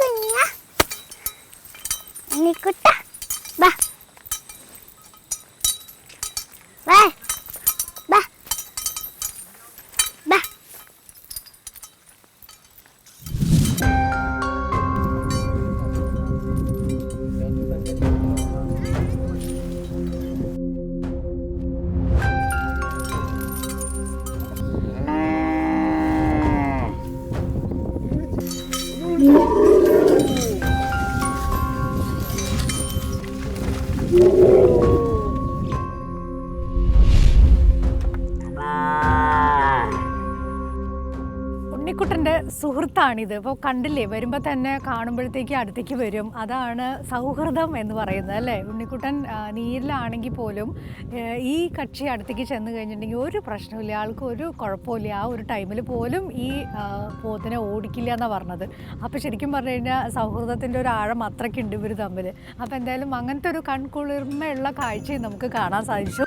കുഞ്ഞ ഉണ്ണിക്കുട്ട വാ. സുഹൃത്താണിത് ഇപ്പോൾ കണ്ടില്ലേ വരുമ്പോൾ തന്നെ കാണുമ്പോഴത്തേക്ക് അടുത്തേക്ക് വരും. അതാണ് സൗഹൃദം എന്ന് പറയുന്നത് അല്ലേ? ഉണ്ണിക്കുട്ടൻ നീരിലാണെങ്കിൽ പോലും ഈ കക്ഷി അടുത്തേക്ക് ചെന്ന് കഴിഞ്ഞിട്ടുണ്ടെങ്കിൽ ഒരു പ്രശ്നമില്ല ആൾക്ക് ഒരു കുഴപ്പമില്ല ആ ഒരു ടൈമിൽ പോലും ഈ പോത്തിനെ ഓടിക്കില്ല എന്നാണ് പറഞ്ഞത്. അപ്പോൾ ശരിക്കും പറഞ്ഞു കഴിഞ്ഞാൽ സൗഹൃദത്തിന്റെ ഒരു ആഴം അത്രയ്ക്കുണ്ട് ഇവർ തമ്മിൽ അപ്പോൾ എന്തായാലും അങ്ങനത്തെ ഒരു കൺകുളിർമയുള്ള കാഴ്ചയും നമുക്ക് കാണാൻ സാധിച്ചു.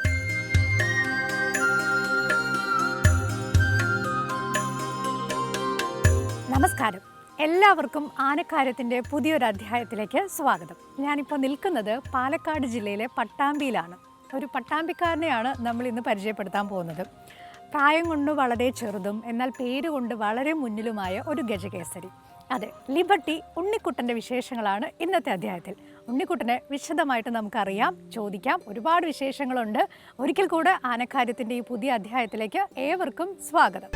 നമസ്കാരം. എല്ലാവർക്കും ആനക്കാര്യത്തിന്റെ പുതിയൊരു അധ്യായത്തിലേക്ക് സ്വാഗതം. ഞാനിപ്പോൾ നിൽക്കുന്നത് പാലക്കാട് ജില്ലയിലെ പട്ടാമ്പിയിലാണ്. ഒരു പട്ടാമ്പിക്കാരനെയാണ് നമ്മൾ ഇന്ന് പരിചയപ്പെടുത്താൻ പോകുന്നത്. പ്രായം കൊണ്ട് വളരെ ചെറുതും എന്നാൽ പേര് കൊണ്ട് വളരെ മുന്നിലുമായ ഒരു ഗജകേസരി. അതെ ലിബർട്ടി ഉണ്ണിക്കുട്ടന്റെ വിശേഷങ്ങളാണ് ഇന്നത്തെ അധ്യായത്തിൽ. ഉണ്ണിക്കുട്ടനെ വിശദമായിട്ട് നമുക്കറിയാം ചോദിക്കാം. ഒരുപാട് വിശേഷങ്ങളുണ്ട്. ഒരിക്കൽ കൂടെ ആനക്കാര്യത്തിന്റെ ഈ പുതിയ അധ്യായത്തിലേക്ക് ഏവർക്കും സ്വാഗതം.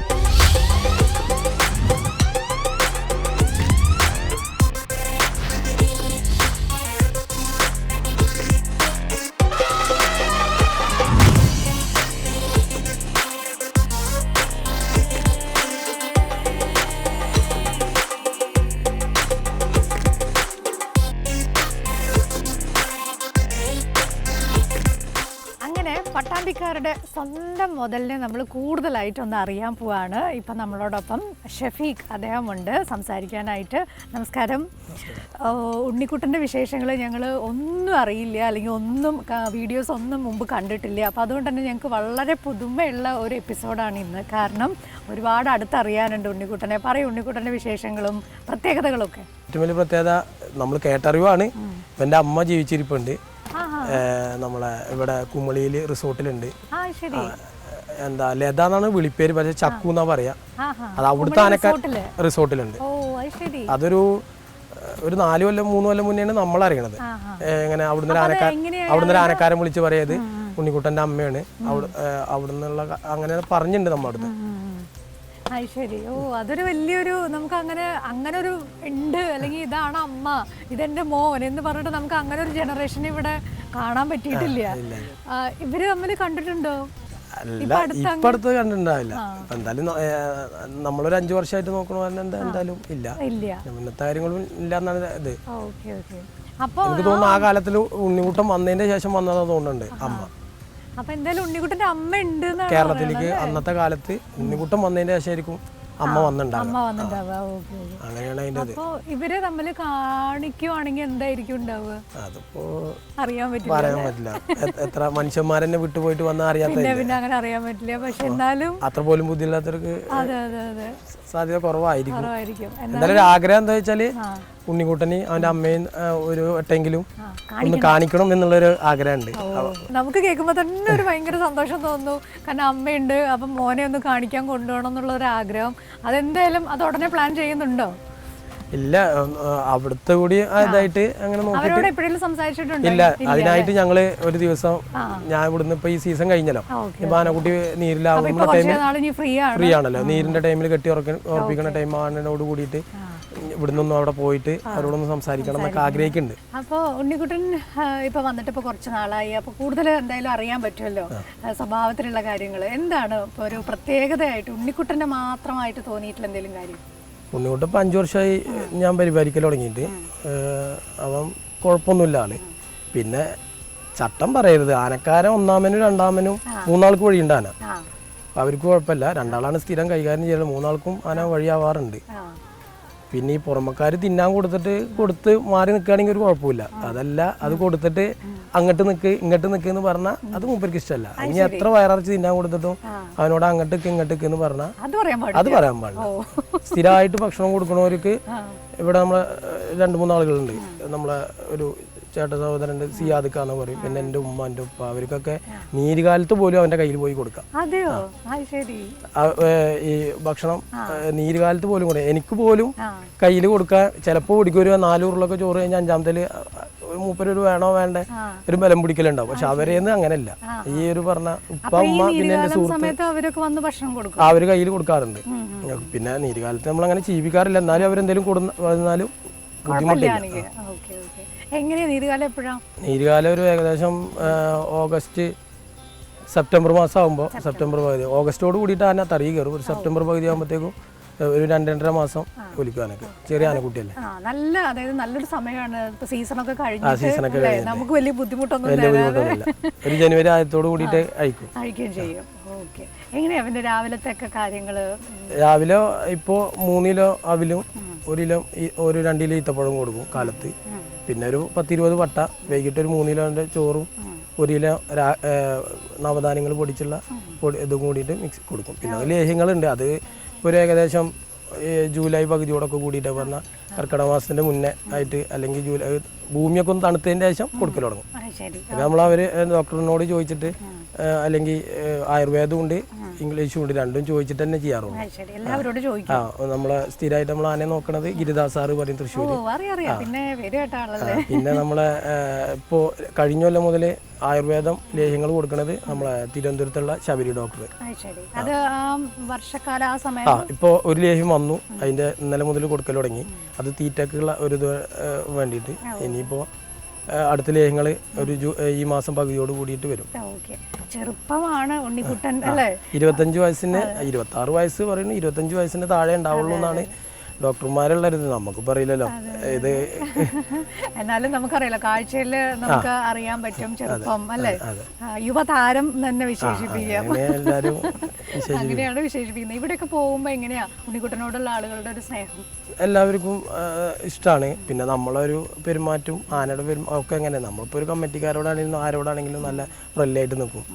സ്വന്തം മുതലിനെ നമ്മൾ കൂടുതലായിട്ടൊന്ന് അറിയാൻ പോവാണ്. ഇപ്പം നമ്മളോടൊപ്പം ഷെഫീഖ് അദ്ദേഹമുണ്ട്. സംസാരിക്കാനായിട്ട് നമസ്കാരം. ഉണ്ണിക്കുട്ടന്റെ വിശേഷങ്ങൾ ഞങ്ങൾ ഒന്നും അറിയില്ല അല്ലെങ്കിൽ ഒന്നും വീഡിയോസ് ഒന്നും മുമ്പ് കണ്ടിട്ടില്ല. അപ്പോൾ അതുകൊണ്ട് തന്നെ ഞങ്ങൾക്ക് വളരെ പുതുമയുള്ള ഒരു എപ്പിസോഡാണ് ഇന്ന്. കാരണം ഒരുപാട് അടുത്തറിയാനുണ്ട് ഉണ്ണിക്കുട്ടനെ. പറയും ഉണ്ണിക്കുട്ടന്റെ വിശേഷങ്ങളും പ്രത്യേകതകളൊക്കെ. ഏറ്റവും വലിയ പ്രത്യേകത നമ്മൾ കേട്ടറിവാണ്. എന്റെ അമ്മ ജീവിച്ചിരിപ്പുണ്ട്. നമ്മളെ ഇവിടെ കുമളിയിൽ റിസോർട്ടിലുണ്ട്. എന്താ ലത എന്നാണ് വിളിപ്പേര് പക്ഷേ ചക്കു എന്നാ പറയാ. അത് അവിടുത്തെ ആനക്ക റിസോർട്ടിലുണ്ട്. അതൊരു ഒരു നാല് കൊല്ലം മൂന്ന് കൊല്ലം മുന്നെയാണ് നമ്മൾ അറിയണത് എങ്ങനെ അവിടുന്ന് ആനക്കാർ അവിടുന്ന് ആനക്കാരൻ വിളിച്ച് പറയത് ഉണ്ണിക്കുട്ടന്റെ അമ്മയാണ്. അവിടെ അവിടുന്നുള്ള അങ്ങനെ പറഞ്ഞിട്ടുണ്ട് നമ്മുടെ അടുത്ത്. ശരി. ഓ അതൊരു വലിയൊരു നമുക്ക് അങ്ങനെ അങ്ങനെ ഒരു ഉണ്ട്. അല്ലെങ്കിൽ ഇതാണ് അമ്മ ഇതെന്റെ മോൻ എന്ന് പറഞ്ഞിട്ട് നമുക്ക് അങ്ങനെ ഒരു ജനറേഷൻ ഇവിടെ കാണാൻ പറ്റിയിട്ടില്ല. ഇവർ തമ്മിൽ കണ്ടിട്ടുണ്ടോ? അല്ല ഇപ്പൊ അടുത്ത് കണ്ടിട്ടുണ്ടാവില്ല. എന്തായാലും നമ്മളൊരു അഞ്ചു വർഷമായിട്ട് നോക്കണ എന്താ എന്തായാലും ഇല്ല. മുന്നത്തെ കാര്യങ്ങളും ഇല്ല എന്നാണ് ഇത്. എനിക്ക് തോന്നുന്നു ആ കാലത്തിൽ ഉണ്ണിക്കുട്ടം വന്നതിന്റെ ശേഷം വന്നതാ തോന്നുന്നുണ്ട് അമ്മ. അപ്പൊ എന്തായാലും ഉണ്ണിക്കുട്ടന്റെ അമ്മ ഉണ്ട് കേരളത്തിലേക്ക് അന്നത്തെ കാലത്ത് ഉണ്ണിക്കുട്ടം വന്നതിന്റെ ശേഷമായിരിക്കും അമ്മ വന്നിട്ടുണ്ടാവുക അമ്മ വന്നിട്ടുണ്ടാവുക ഓക്കെ അങ്ങനെയാണ് അതിന്റെ ഇത് അപ്പൊ ഇവർ തമ്മിൽ കാണിക്കുവാണെങ്കിൽ എന്തായിരിക്കും ഉണ്ടാവുക? അതിപ്പോ അറിയാൻ പറ്റില്ല പറയാൻ പറ്റില്ല. എ- എത്ര മനുഷ്യന്മാരെന്നെ വിട്ടുപോയിട്ട് വന്നാൽ അറിയാത്ത പിന്നെ പിന്നെ അങ്ങനെ അറിയാൻ പറ്റില്ല. പക്ഷെ എന്നാലും അത്ര പോലും ബുദ്ധിയില്ലാത്തവർക്ക് അതെ അതെ അതെ. സാധ്യത കുറവായിരിക്കും. കുറവായിരിക്കും. എന്നാ- എന്തായാലും ഒരു ആഗ്രഹം എന്താ വെച്ചാൽ ആ. ഉണ്ണിക്കുട്ടനെ അവന്റെ അമ്മയും ഒരു വട്ടെങ്കിലും ഒന്ന് കാണിക്കണം. എന്നുള്ളൊരു ആഗ്രഹമുണ്ട്. നമുക്ക് കേൾക്കുമ്പോൾ തന്നെ ഒരു ഭയങ്കര സന്തോഷം തോന്നുന്നു. കാരണം അമ്മയുണ്ട് അപ്പം മോനെ ഒന്ന് കാണിക്കാൻ കൊണ്ടുപോകണം എന്നുള്ള ഒരു ആഗ്രഹം. അതെന്തായാലും അത് ഉടനെ പ്ലാൻ ചെയ്യുന്നുണ്ടോ? ഇല്ല അവിടുത്തെ കൂടി അതായിട്ട് ഇതായിട്ട് അങ്ങനെ നോക്കി അവരോട് എപ്പോഴെങ്കിലും സംസാരിച്ചിട്ടുണ്ടോ? ഇല്ല അതിനായിട്ട് ഞങ്ങൾ ഒരു ദിവസം ഞാൻ ഇവിടുന്ന് ഇപ്പൊ ഈ സീസൺ കഴിഞ്ഞല്ലോ. ഇപ്പൊ ആനക്കുട്ടി നീരിലാവുന്ന ടൈമിൽ ഫ്രീ ആണ്. ഫ്രീ ആണല്ലോ. നീരിന്റെ ടൈമിൽ കെട്ടി ഉറപ്പിക്കുന്ന ടൈം ആനോട് കൂടിയിട്ട് ഇവിടുന്നൊന്നും അവിടെ പോയിട്ട് അവരോടൊന്ന് സംസാരിക്കണം എന്നൊക്കെ ആഗ്രഹിക്കുന്നുണ്ട്. അപ്പോൾ ഉണ്ണിക്കുട്ടൻ ഇപ്പൊ വന്നിട്ട് ഇപ്പൊ കുറച്ച് നാളായി. അപ്പോൾ കൂടുതൽ എന്തായാലും അറിയാൻ പറ്റുമല്ലോ സ്വഭാവത്തിലുള്ള കാര്യങ്ങൾ. എന്താണ് ഇപ്പൊ ഒരു പ്രത്യേകതയായിട്ട് ഉണ്ണിക്കുട്ടന്റെ മാത്രമായിട്ട് തോന്നിയിട്ടുള്ള എന്തെങ്കിലും കാര്യം? ഉണ്ണിക്കുട്ടൻ ഇപ്പൊ അഞ്ചു വർഷമായി ഞാൻ പരിപാലിക്കൽ തുടങ്ങിയിട്ട് അവൻ കുഴപ്പമൊന്നുമില്ല ആൾ. പിന്നെ ചട്ടം പറയരുത്. ആനക്കാരൻ ഒന്നാമനും രണ്ടാമനും മൂന്നാൾക്ക് വഴിയുണ്ട് ആന. അപ്പൊ അവർക്ക് കുഴപ്പമില്ല. രണ്ടാളാണ് സ്ഥിരം കൈകാര്യം ചെയ്യുന്നത് മൂന്നാൾക്കും ആന വഴിയാവാറുണ്ട്. പിന്നെ ഈ പുറമക്കാർ തിന്നാൻ കൊടുത്തിട്ട് കൊടുത്ത് മാറി നിൽക്കുകയാണെങ്കിൽ ഒരു കുഴപ്പമില്ല. അതല്ല അത് കൊടുത്തിട്ട് അങ്ങോട്ട് നിൽക്ക് ഇങ്ങോട്ട് നിൽക്ക് എന്ന് പറഞ്ഞാൽ അത് മൂപ്പർക്ക് ഇഷ്ടമല്ല. ഇനി എത്ര വയറിറച്ച് തിന്നാൻ കൊടുത്തിട്ടും അവനോട് അങ്ങോട്ട് നിൽക്ക് ഇങ്ങോട്ട് നിൽക്ക് എന്ന് പറഞ്ഞാൽ അത് പറയാൻ പാടില്ല. അത് പറയാൻ പാടില്ല. സ്ഥിരമായിട്ട് ഭക്ഷണം കൊടുക്കണവർക്ക് ഇവിടെ നമ്മളെ രണ്ട് മൂന്ന് ആളുകളുണ്ട് നമ്മളെ ഒരു ചേട്ട സഹോദരനുണ്ട് സിയാദിക്കാന്ന് പറയും. പിന്നെ എന്റെ ഉമ്മ എന്റെ ഉപ്പ അവർക്കൊക്കെ നീരുകാലത്ത് പോലും അവന്റെ കയ്യിൽ പോയി കൊടുക്കാം. ഈ ഭക്ഷണം നീരുകാലത്ത് പോലും കൊടുക്കാം. എനിക്ക് പോലും കയ്യിൽ കൊടുക്കാൻ ചിലപ്പോൾ കുടിക്കും നാലൂറിലൊക്കെ ചോറ് കഴിഞ്ഞാൽ അഞ്ചാമത്തെ മൂപ്പരൊരു വേണോ വേണ്ട ഒരു ബലം പിടിക്കലുണ്ടാവും. പക്ഷെ അവരേന്ന് അങ്ങനെയല്ല. ഈ ഒരു പറഞ്ഞ ഉപ്പ ഉമ്മ പിന്നെ എന്റെ സുഹൃത്ത് അവർ കയ്യിൽ കൊടുക്കാറുണ്ട്. പിന്നെ നീരുകാലത്ത് നമ്മൾ അങ്ങനെ ജീവിക്കാറില്ല. എന്നാലും അവരെന്തെങ്കിലും കൊടുന്നാലും ബുദ്ധിമുട്ടില്ല. എങ്ങനെയാ നീരുകാലം എപ്പോഴാ? നീരുകാലം ഒരു ഏകദേശം ഓഗസ്റ്റ് സെപ്റ്റംബർ മാസം ആകുമ്പോൾ സെപ്റ്റംബർ പകുതി. ഓഗസ്റ്റോട് കൂടിയിട്ട് ആന തറി കയറും. ഒരു സെപ്റ്റംബർ പകുതി ആകുമ്പോഴത്തേക്കും ഒരു രണ്ട് രണ്ടര മാസം ഒലിക്കുവാനൊക്കെ ചെറിയ ആനക്കുട്ടിയല്ലേ? നല്ല അതായത് നല്ലൊരു സമയമാണ്. സീസണൊക്കെ കഴിഞ്ഞു സീസണൊക്കെ? നമുക്ക് വലിയ ബുദ്ധിമുട്ടൊന്നും വലിയ ബുദ്ധിമുട്ടൊന്നുമില്ല. ഒരു ജനുവരി ആയത്തോട് കൂടിയിട്ട് അയക്കും. അയക്കുകയും ചെയ്യും. ഓക്കെ. എങ്ങനെയാ അവന്റെ രാവിലത്തെ ഒക്കെ കാര്യങ്ങൾ രാവിലെ ഇപ്പോൾ മൂന്നിലോ അവിലും ഒരു കിലോ ഈ- ഒരു രണ്ട് കിലോ ഈത്തപ്പഴം കൊടുക്കും കാലത്ത്. പിന്നെ ഒരു പത്തിരുപത് വട്ട വൈകിട്ട് ഒരു മൂന്ന് കിലോന്റെ ചോറും ഒരു കിലോ നവധാന്യങ്ങൾ പൊടിച്ചുള്ള പൊടി ഇതും കൂടിയിട്ട് മിക്സ് കൊടുക്കും. പിന്നെ ലേഹ്യങ്ങളുണ്ട്. അത് ഒരു ഏകദേശം ജൂലൈ പകുതിയോടൊക്കെ കൂടിയിട്ട് പറഞ്ഞാൽ കർക്കിടക മാസത്തിന്റെ മുന്നേ ആയിട്ട് അല്ലെങ്കിൽ ജൂലൈ ഭൂമിയൊക്കെ ഒന്ന് തണുത്തതിന്റെ ശേഷം കൊടുക്കൽ തുടങ്ങും. അത് നമ്മൾ അവർ ഡോക്ടറിനോട് ചോദിച്ചിട്ട് അല്ലെങ്കിൽ ആയുർവേദം ആയുർവേദവും ഉണ്ട് ഇംഗ്ലീഷും ഉണ്ട് രണ്ടും ചോദിച്ചിട്ട് തന്നെ ചെയ്യാറുള്ളൂ. ആ നമ്മളെ സ്ഥിരമായിട്ട് നമ്മൾ ആനയെ നോക്കണത് ഗിരിദാസാറ് സാറ് പറയും തൃശ്ശൂർ പിന്നെ നമ്മളെ ഇപ്പോൾ കഴിഞ്ഞ കൊല്ലം മുതൽ ആയുർവേദം ലേഹ്യങ്ങൾ കൊടുക്കുന്നത് നമ്മളെ തിരുവനന്തപുരത്തുള്ള ശബരി ഡോക്ടർ. ആ ഇപ്പോൾ ഒരു ലേഹ്യം വന്നു അതിന്റെ ഇന്നലെ മുതൽ കൊടുക്കൽ തുടങ്ങി. അത് തീറ്റക്കുള്ള ഒരു ഇത് വേണ്ടിയിട്ട്. ഇനിയിപ്പോൾ അടുത്ത ലേഹങ്ങൾ ഒരു ഈ മാസം പകുതിയോട് കൂടിയിട്ട് വരും. ചെറുപ്പമാണ് ഉണ്ണിക്കുട്ടൻ അല്ലേ? ഇരുപത്തഞ്ച് വയസ്സിന് ഇരുപത്തി ആറ് വയസ്സ് പറയുന്നു ഇരുപത്തഞ്ച് വയസ്സിന് താഴെ ഉണ്ടാവുള്ളൂ എന്നാണ് ഡോക്ടർമാരുള്ളത് നമുക്ക് അറിയില്ലല്ലോ ഇത് എന്നാലും നമുക്കറിയില്ല കാഴ്ചയിൽ നമുക്ക് അറിയാൻ പറ്റും ചെറുപ്പം അല്ലേ? യുവതാരം തന്നെ വിശേഷിപ്പിക്കാം. അങ്ങനെയാണ് വിശേഷിപ്പിക്കുന്നത്. ഇവിടെയൊക്കെ പോകുമ്പോ എങ്ങനെയാ? ഉണ്ണിക്കുട്ടനോടുള്ള ആളുകളുടെ ഒരു സ്നേഹം? എല്ലാവർക്കും ഇഷ്ടമാണ് പിന്നെ നമ്മളൊരു പെരുമാറ്റം ആനയുടെ പെരുമാ ഒക്കെ എങ്ങനെ നമ്മളിപ്പോൾ ഒരു കമ്മിറ്റിക്കാരോടാണെങ്കിലും ആരോടാണെങ്കിലും നല്ല ഫ്രണ്ട്ലി ആയിട്ട് നിൽക്കും